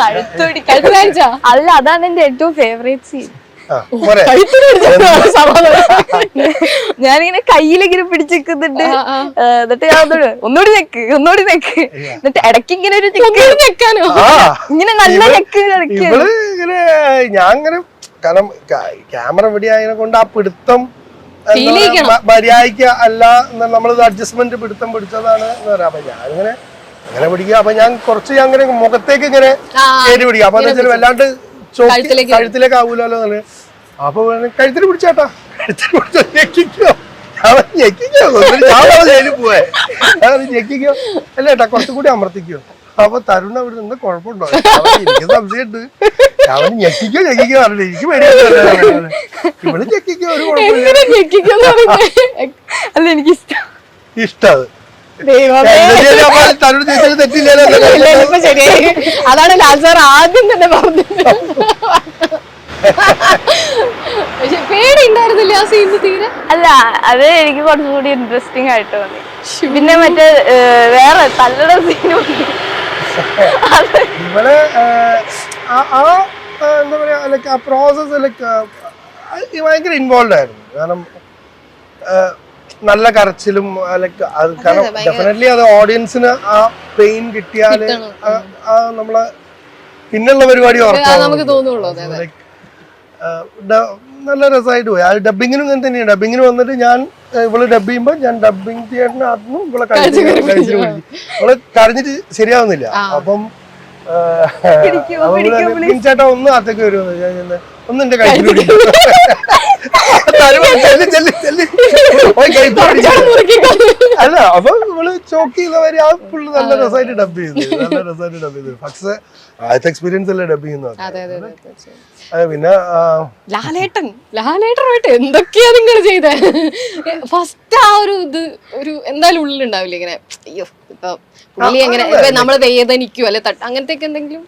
കഴുത്തോടി കഴുത്ത് അല്ല അതാണ് എന്റെ ഏറ്റവും ഫേവറേറ്റ് സീൻ? ഞാനിങ്ങനെ കയ്യിലിങ്ങനെ പിടിച്ചിരിക്കുന്നുണ്ട്. എന്നിട്ട് ഞാൻ ഒന്നുകൂടി ഒന്നുകൂടി നെക്ക് ഒന്നുകൂടി നെക്ക് എന്നിട്ട് ഇടയ്ക്ക് ഇങ്ങനെ ഒരു ഞെക്ക്. വെക്കാനോ? ആ, ഇങ്ങനെ നല്ല നെക്ക് ഇങ്ങനെ ഞാൻ ഇങ്ങനെ കാരണം ക്യാമറ ഇവിടെ ആയതിനെ കൊണ്ട് ആ പിടുത്തം. മര്യാദയ്ക്ക് അല്ല നമ്മളിത് അഡ്ജസ്റ്റ്മെന്റ് പിടുത്തം പിടിച്ചതാണ് എന്ന് പറയാം. അപ്പൊ ഞാനിങ്ങനെ അങ്ങനെ പിടിക്കുക. അപ്പൊ ഞാൻ കുറച്ച് അങ്ങനെ മുഖത്തേക്ക് ഇങ്ങനെ കയറി പിടിക്കുക. അപ്പൊ എന്താ വല്ലാണ്ട് കഴുത്തിലേക്ക് ആവൂലോ അപ്പൊ കഴുത്തിൽ പിടിച്ചേട്ടാ. കഴുത്തിന് പിടിച്ചോ ഞെക്കിക്കോ. അവൻ ഞെക്കിക്കോ. ഞാൻ പറഞ്ഞ ജയിലിൽ പോവേ. ഞാൻ ഞെക്കിക്കോ. അല്ല ഏട്ടാ കുറച്ചും കൂടി അമർത്തിക്കോ. അപ്പൊ തരുൺ അവിടെ നിന്ന് കുഴപ്പമുണ്ടോ? അവൻ എനിക്ക് സംശയമുണ്ട്. അവൻ ഞെക്കിക്കോ ഞെക്കിക്കോ അറിയില്ല എനിക്ക് പേടിയാണ് ഇവൾ ഞെക്കിക്കോ ഒരു കുഴപ്പമില്ല? അല്ല എനിക്ക് ഇഷ്ടം ഇഷ്ടം അതാണ് ലാൽ സാർ ആദ്യം തന്നെ പറഞ്ഞത്. പക്ഷെ പേടി ഉണ്ടായിരുന്നില്ല ആ സീൻ തീരെ? അല്ല അത് എനിക്ക് കുറച്ചുകൂടി ഇൻട്രസ്റ്റിംഗ് ആയിട്ട് തോന്നി. പിന്നെ മറ്റേ വേറെ തല്ലട സീനും ഇവിടെ ആ- ആ ആഹ്, എന്താ പറയാ ലൈക്ക് ആ പ്രോസസ് ലൈക്ക് ഭയങ്കര ഇൻവോൾവ് ആയിരുന്നു. കാരണം നല്ല കരച്ചിലും ലൈക്ക് അത് കാരണം ഡെഫിനറ്റ്ലി അത് ഓഡിയൻസിന് ആ പെയിൻ കിട്ടിയാൽ ആ- ആ നമ്മളെ പിന്നുള്ള പരിപാടി ലൈക്ക് നല്ല രസമായിട്ട് പോയി. ആ ഡബിങ്ങിനും ഇങ്ങനെ തന്നെയാണ് ഡബിങ്ങിന് വന്നിട്ട് ഞാൻ ഇവൾ ഡബ് ചെയ്യുമ്പോൾ ഞാൻ ഡബിങ് തിയേറ്ററിന് അതും ഇവളെ കഴിച്ചു കഴിച്ചു ഇവൾ കരഞ്ഞിട്ട് ശരിയാവുന്നില്ല. അപ്പം ചേട്ടാ ഒന്ന് അകത്തേക്ക് വരുമെന്ന് ഞാൻ ചെന്ന്, ഒന്ന് എന്റെ കഴിച്ചു അല്ല അപ്പൊ നമ്മൾ ചോക്ക് ചെയ്തവരെ ആ പുള്ളി നല്ല രസമായിട്ട് ഡബ് ചെയ്തു. നല്ല രസമായിട്ട് ഡബ് ചെയ്തു. പക്ഷെ ആദ്യത്തെ എക്സ്പീരിയൻസ് അല്ലേ ഡബ് ചെയ്യുന്നത്? അതെ പിന്നെ ലാലേട്ടൻ ലാലേട്ടനുമായിട്ട് എന്തൊക്കെയാ നിങ്ങൾ ചെയ്തേ? ഫസ്റ്റ് ആ ഒരു ഇത് ഒരു എന്തായാലും ഉള്ളിലുണ്ടാവില്ല ഇങ്ങനെ? അയ്യോ ഇപ്പൊ പുള്ളി എങ്ങനെ നമ്മൾ വേദനിക്കോ അല്ലെ അങ്ങനത്തെ എന്തെങ്കിലും?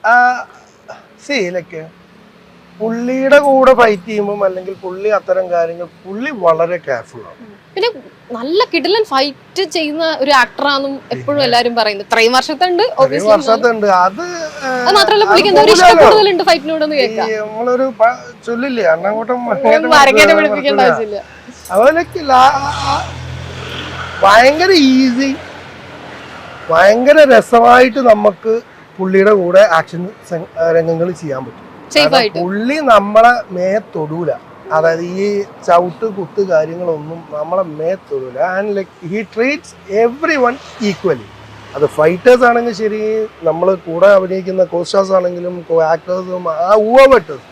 പുള്ളിയുടെ കൂടെ ഫൈറ്റ് ചെയ്യുമ്പോൾ അല്ലെങ്കിൽ പുള്ളി അത്തരം കാര്യങ്ങൾ പുള്ളി വളരെ കെയർഫുൾ ആണ്. പിന്നെ നല്ല കിടിലൻ ഫൈറ്റ് ചെയ്യുന്ന ഒരു ആക്ടറാന്നും എപ്പോഴും എല്ലാരും പറയുന്നത് ഇത്രയും വർഷത്തെ ഉണ്ട്. ഒരു വർഷത്തുണ്ട്. അത് മാത്രമല്ല പുള്ളിക്ക് എന്താ ഒരു ഇഷ്ടം കൂടുതലുണ്ട് ഫൈറ്റിനോടൊന്ന് കേൾക്കാം. നമ്മളൊരു ചൊല്ലില്ലേ? അണ്ണാങ്കോട്ടം പിടിപ്പിക്കേണ്ട ആവശ്യമില്ല. അതുപോലൊക്കെ ഭയങ്കര ഈസി ഭയങ്കര രസമായിട്ട് നമുക്ക് പുള്ളിയുടെ കൂടെ ആക്ഷൻ രംഗങ്ങൾ ചെയ്യാൻ പറ്റും. പുള്ളി നമ്മളെ മേ തൊടൂല. അതായത് ഈ ചവിട്ട് കുത്ത് കാര്യങ്ങളൊന്നും നമ്മളെ മേ തൊടൂല. And like he treats everyone equally അത് ഫൈറ്റേഴ്സ് ആണെങ്കിൽ ശരി നമ്മൾ കൂടെ അഭിനയിക്കുന്ന കോസ്റ്റാസ് ആണെങ്കിലും കോ ആക്ടേഴ്സും ആ ഊവപ്പെട്ടത്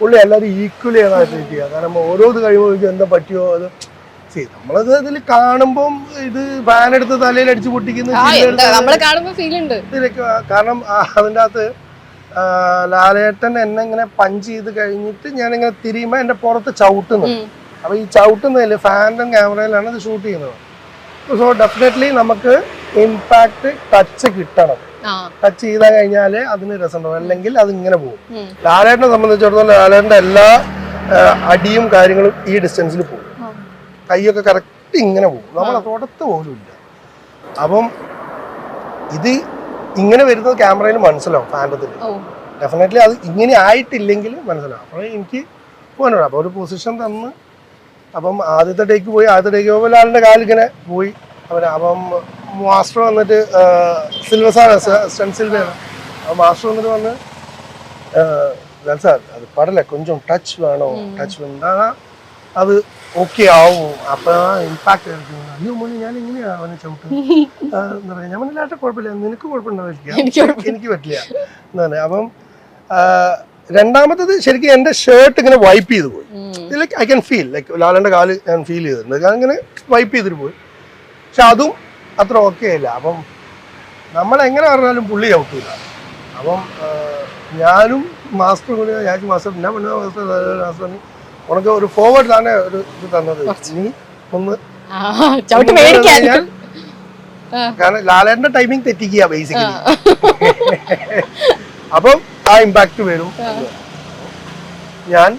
പുള്ളി എല്ലാവരും ഈക്വലി ആണ് ട്രീറ്റ് ചെയ്യുക കാരണം ഓരോ ഇത് കഴിയുമ്പോൾ എന്താ പറ്റിയോ അത് ശരി നമ്മളത് ഇതിൽ കാണുമ്പം ഇത് ഫാൻ എടുത്ത് തലയിൽ അടിച്ച് പൊട്ടിക്കുന്ന കാരണം അതിന്റെ അകത്ത് ലാലേട്ടൻ എന്നെ ഇങ്ങനെ പഞ്ച് ചെയ്ത് കഴിഞ്ഞിട്ട് ഞാനിങ്ങനെ തിരിയുമ്പോൾ എന്റെ പുറത്ത് ചവിട്ടുന്നു. അപ്പൊ അപ്പോൾ ഈ ചവിട്ടുന്നതിൽ ഫാനിലും ക്യാമറയിലാണ് ഇത് ഷൂട്ട് ചെയ്യുന്നത്. സോ ഡെഫിനറ്റ്ലി നമുക്ക് ഇമ്പാക്ട് ടച്ച് കിട്ടണം. ടച്ച് ചെയ്താൽ കഴിഞ്ഞാൽ അതിന് രസമുണ്ടാവും അല്ലെങ്കിൽ അത് ഇങ്ങനെ പോകും. ലാലേട്ടനെ സംബന്ധിച്ചിടത്തോളം ലാലേട്ടന്റെ എല്ലാ അടിയും കാര്യങ്ങളും ഈ ഡിസ്റ്റൻസിൽ പോകും. കൈയൊക്കെ കറക്റ്റ് ഇങ്ങനെ പോകും. നമ്മൾ തൊടത്ത് പോലും ഇല്ല. അപ്പം ഇത് ഇങ്ങനെ വരുന്നത് ക്യാമറയിൽ മനസ്സിലാവും ഫാന്റത്തിൽ ഡെഫിനറ്റ്ലി അത് ഇങ്ങനെ ആയിട്ടില്ലെങ്കിൽ മനസ്സിലാവും. അപ്പോൾ എനിക്ക് പോകാനുള്ളൂ അപ്പോൾ ഒരു പൊസിഷൻ തന്ന് അപ്പം ആദ്യത്തെ ടേക്ക് പോയി. ആദ്യത്തെ ടേക്ക് പോകുമ്പോൾ ആളുടെ കാലിങ്ങനെ പോയി. അവൻ അപ്പം മാസ്റ്റർ വന്നിട്ട് സിൽവർ സാർ സ്റ്റൺ സിൽവയാണ് അപ്പം മാസ്റ്റർ വന്നിട്ട് വന്ന് ലാൽ സാർ അത് പടല കൊഞ്ചം ടച്ച് വേണോ? ടച്ച് വേണ്ട അത് ഓക്കെ ആവും. അപ്പൊ ഇമ്പാക്ട് ആയിരിക്കും. അയ്യോ ഞാൻ എങ്ങനെയാ അവനെ ഞാൻ മനസ്സിലായിട്ട് കുഴപ്പമില്ല. നിനക്ക് കുഴപ്പമുണ്ടാവില്ല എനിക്ക് പറ്റില്ല. എന്നാണ് അപ്പം രണ്ടാമത്തത് ശരിക്കും എന്റെ ഷർട്ട് ഇങ്ങനെ വൈപ്പ് ചെയ്ത് പോയി. Like I can feel like ലാലന്റെ കാൽ ഞാൻ ഫീൽ ചെയ്തിട്ടുണ്ട്. ഞാൻ ഇങ്ങനെ വൈപ്പ് ചെയ്തിട്ട് പോയി. പക്ഷെ അതും അത്ര ഓക്കെ അല്ല. അപ്പം നമ്മൾ എങ്ങനെ പറഞ്ഞാലും പുള്ളി ഔട്ടില്ല അപ്പം ഞാനും മാസ്റ്റർ കൂടി ഞാൻ മാസ്റ്റർ എന്നാ പെണ്ണു മാസ്റ്റർ ഉനക്ക് ഒരു ഫോർവേഡ് തന്നെ ഒരു ഇത് തന്നത്. നീ ഒന്ന് ചവിട്ട് മേടിക്കാൻ ഞാൻ- കാരണം ലാലേട്ടന്റെ ടൈമിംഗ് തെറ്റിക്കുക ബേസിക്കലി അപ്പം ആ ഇമ്പാക്ട് വരും. ഞാൻ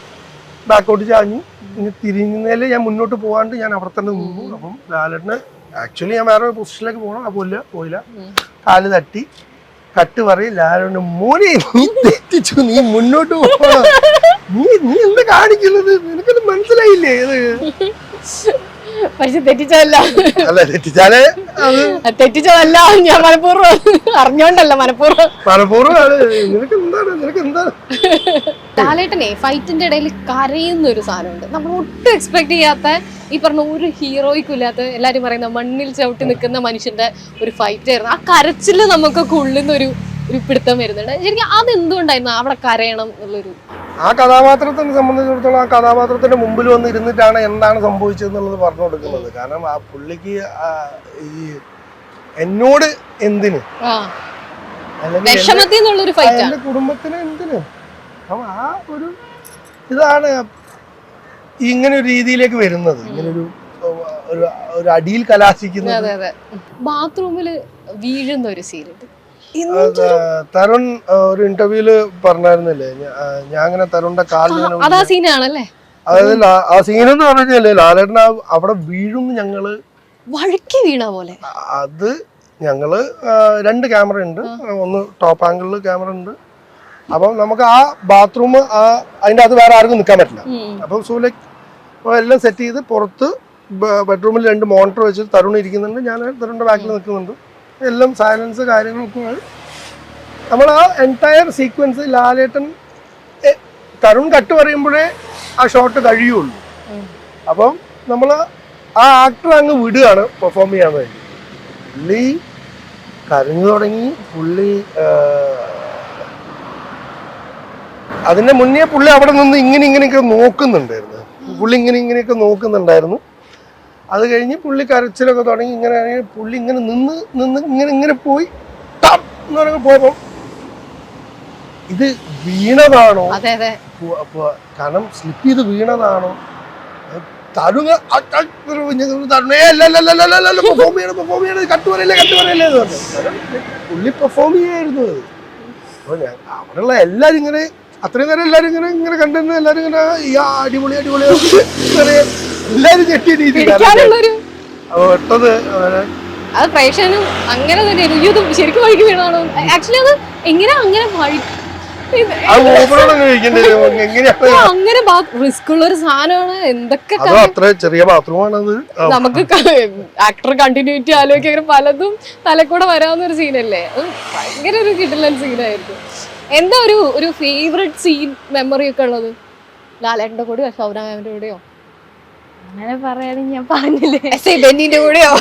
ബാക്കോട്ട് ചാഞ്ഞു. ഇനി തിരിഞ്ഞതിൽ ഞാൻ മുന്നോട്ട് പോകാണ്ട് ഞാൻ അവിടെ തന്നെ നിന്നു. അപ്പം ലാലേട്ടന് ആക്ച്വലി ഞാൻ വേറെ പൊസിഷനിലേക്ക് പോകണം. അപ്പോൾ ഇല്ല പോയില്ല. കാൽ തട്ടി. കട്ട് പറയും ലാലുണ്ട് മോനെ നീ തെറ്റിച്ചു. നീ മുന്നോട്ട് പോകണം. നീ നീ എന്താ കാണിക്കുന്നത്? നിനക്കത് മനസ്സിലായില്ലേ ഇത്? പക്ഷെ തെറ്റിച്ചതല്ല. അല്ല തെറ്റിച്ചാലേ അത് തെറ്റിച്ചതല്ല ഞാൻ മനഃപൂർവം അറിഞ്ഞോണ്ടല്ല മനഃപൂർവം. പലപ്പോഴും നിനക്ക് എന്താണ് നിനക്ക് എന്താണ് ലാലേട്ടനെ ഫൈറ്റിന്റെ ഇടയിൽ കരയുന്ന ഒരു സാധനമുണ്ട്. നമ്മൾ ഒട്ടും എക്സ്പെക്ട് ചെയ്യാത്ത ഈ പറഞ്ഞ ഒരു ഹീറോയ്ക്കും ഇല്ലാത്ത എല്ലാരും പറയുന്ന മണ്ണിൽ ചവിട്ടി നിൽക്കുന്ന മനുഷ്യന്റെ ഒരു ഫൈറ്റ് ആയിരുന്നു. ആ കരച്ചിൽ നമുക്കൊക്കെ ഉള്ളുന്ന ഒരു പിടുത്തം വരുന്നുണ്ട്. ശരിക്കും അതെന്തുകൊണ്ടായിരുന്നു അവിടെ കരയണം എന്നുള്ളൊരു ആ കഥാപാത്രത്തിനെ സംബന്ധിച്ചിടത്തോളം ആ കഥാപാത്രത്തിന്റെ മുമ്പിൽ വന്ന് ഇരുന്നിട്ടാണ് എന്താണ് സംഭവിച്ചത് എന്നുള്ളത് പറഞ്ഞു കൊടുക്കുന്നത്. കാരണം ആ പുള്ളിക്ക് ഈ എന്നോട് എന്തിന്? എന്റെ- കുടുംബത്തിന് എന്തിന്? അപ്പം ആ ഒരു ഇതാണ് ഇങ്ങനെ ഒരു രീതിയിലേക്ക് വരുന്നത്. ഇങ്ങനൊരു ഒരു അടിയിൽ കലാശിക്കുന്നത്. ബാത്റൂമിൽ വീഴുന്ന ഒരു സീനുണ്ട് തരുൺ ഒരു ഇന്റർവ്യൂൽ പറഞ്ഞായിരുന്നില്ലേ? ഞാൻ അങ്ങനെ തരുണിന്റെ കാലിൽ അതാ സീനാണല്ലേ? അതായത് ആ സീനെന്ന് പറഞ്ഞല്ലേ? ലാലേട്ടൻ അവിടെ വീഴും ഞങ്ങൾ. വഴുക്കി വീണ പോലെ. അത് ഞങ്ങൾ രണ്ട് ക്യാമറ ഉണ്ട്. ഒന്ന് ടോപ്പ് ആംഗിളിൽ ക്യാമറ ഉണ്ട്. അപ്പം നമുക്ക് ആ ബാത്റൂം ആ അതിന്റെ അത് വേറെ ആർക്കും നിൽക്കാൻ പറ്റില്ല. അപ്പം സോ ലൈക്ക് എല്ലാം സെറ്റ് ചെയ്ത് പുറത്ത് ബെഡ്റൂമിൽ രണ്ട് മോണിറ്റർ വെച്ച് തരുൺ ഇരിക്കുന്നുണ്ട്. ഞാൻ തരുണിന്റെ ബാക്കിൽ നിൽക്കുന്നുണ്ട്. എല്ലാം സൈലൻസ് കാര്യങ്ങളൊക്കെ നമ്മൾ ആ entire sequence Lalettan Tharun cut പറയുമ്പോഴേ ആ ഷോട്ട് കഴിയുള്ളൂ. അപ്പം നമ്മൾ ആ ആക്ടർ അങ്ങ് വിടുകയാണ് പെർഫോം ചെയ്യാൻ വേണ്ടി. പുള്ളി കരഞ്ഞു തുടങ്ങി പുള്ളി അതിന്റെ മുന്നേ പുള്ളി അവിടെ നിന്ന് ഇങ്ങനെ ഇങ്ങനെയൊക്കെ നോക്കുന്നുണ്ടായിരുന്നു. പുള്ളി ഇങ്ങനെ ഇങ്ങനെയൊക്കെ നോക്കുന്നുണ്ടായിരുന്നു. അത് കഴിഞ്ഞ് പുള്ളി കരച്ചിലൊക്കെ തുടങ്ങി ഇങ്ങനെ പുള്ളി ഇങ്ങനെ നിന്ന് നിന്ന് ഇങ്ങനെ ഇങ്ങനെ പോയി ടം എന്ന് പറയുമ്പോൾ പോയപ്പോ ഇത് വീണതാണോ? കാരണം സ്ലിപ്പ് ചെയ്ത് വീണതാണോ? തരുക പെർഫോം ചെയ്യണം പെർഫോം ചെയ്യണം കട്ട് പറയല്ലേ കട്ട് പറയല്ലേ എന്ന് പറഞ്ഞു. പുള്ളി പെർഫോം ചെയ്യായിരുന്നു അത്. അപ്പോൾ ഞാൻ അവിടെയുള്ള എല്ലാവരും ഇങ്ങനെ അത്രയും നേരം എല്ലാവരും ഇങ്ങനെ ഇങ്ങനെ കണ്ടിരുന്നു. എല്ലാവരും ഇങ്ങനെ ഈ അടിപൊളി അടിപൊളി ഇങ്ങനെ എല്ലാവരും ഞെട്ടിയിട്ട് പിടിക്കാനുള്ളൊരു പെട്ടത് അത് പ്രേക്ഷകനും അങ്ങനെ തന്നെ ഇത് ശരിക്കും വഴിക്ക് വീണാണോ ആക്ച്വലി അത് എങ്ങനെ അങ്ങനെ വഴി അങ്ങനെ റിസ്ക് ഉള്ള ഒരു സാധനമാണ്. എന്തൊക്കെ അതോ അത്ര ചെറിയ ബാത്റൂമാണത്? നമുക്ക് ആക്ടർ കണ്ടിന്യൂറ്റി ആലോചിക്കാൻ പലതും തലക്കൂടെ വരാവുന്ന ഒരു സീനല്ലേ അത് ഭയങ്കര ഒരു കിടലൻ സീനായിരുന്നു എന്താ ഒരു ഒരു ഫേവറേറ്റ് സീൻ മെമ്മറി ഒക്കെ ഉള്ളത്? ലാലേട്ടന്റെ കൂടെയോ ശൗന കൂടെയോ? അങ്ങനെ പറയുകയാണെങ്കിൽ ഞാൻ പറഞ്ഞില്ലേ? എസ് ബെന്നിന്റെ കൂടെയോ.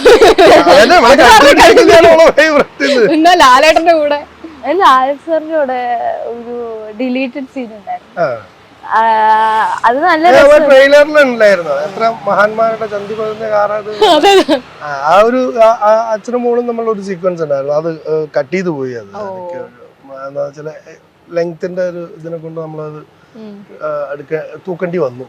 എന്നാ ലാലേട്ടന്റെ കൂടെ? ലാൽ സാറിന്റെ കൂടെ ഒരു ഡിലീറ്റഡ് സീൻ ഉണ്ടായിരുന്നു. അത് നല്ല ഏ, ട്രെയിലറിൽ ഉണ്ടായിരുന്നു എത്ര മഹാന്മാരുടെ ചന്തി പതിഞ്ഞ കാറാത് ആ, ഒരു അച്ഛനും മോളും നമ്മൾ ഒരു സീക്വൻസ് ഉണ്ടായിരുന്നു. അത് കട്ട് ചെയ്തു പോയി അത്. എന്താ വെച്ചാൽ ലെങ്ത്തിന്റെ ഒരു ഇതിനെ കൊണ്ട് നമ്മളത്. എടുക്ക തൂക്കേണ്ടി വന്നു.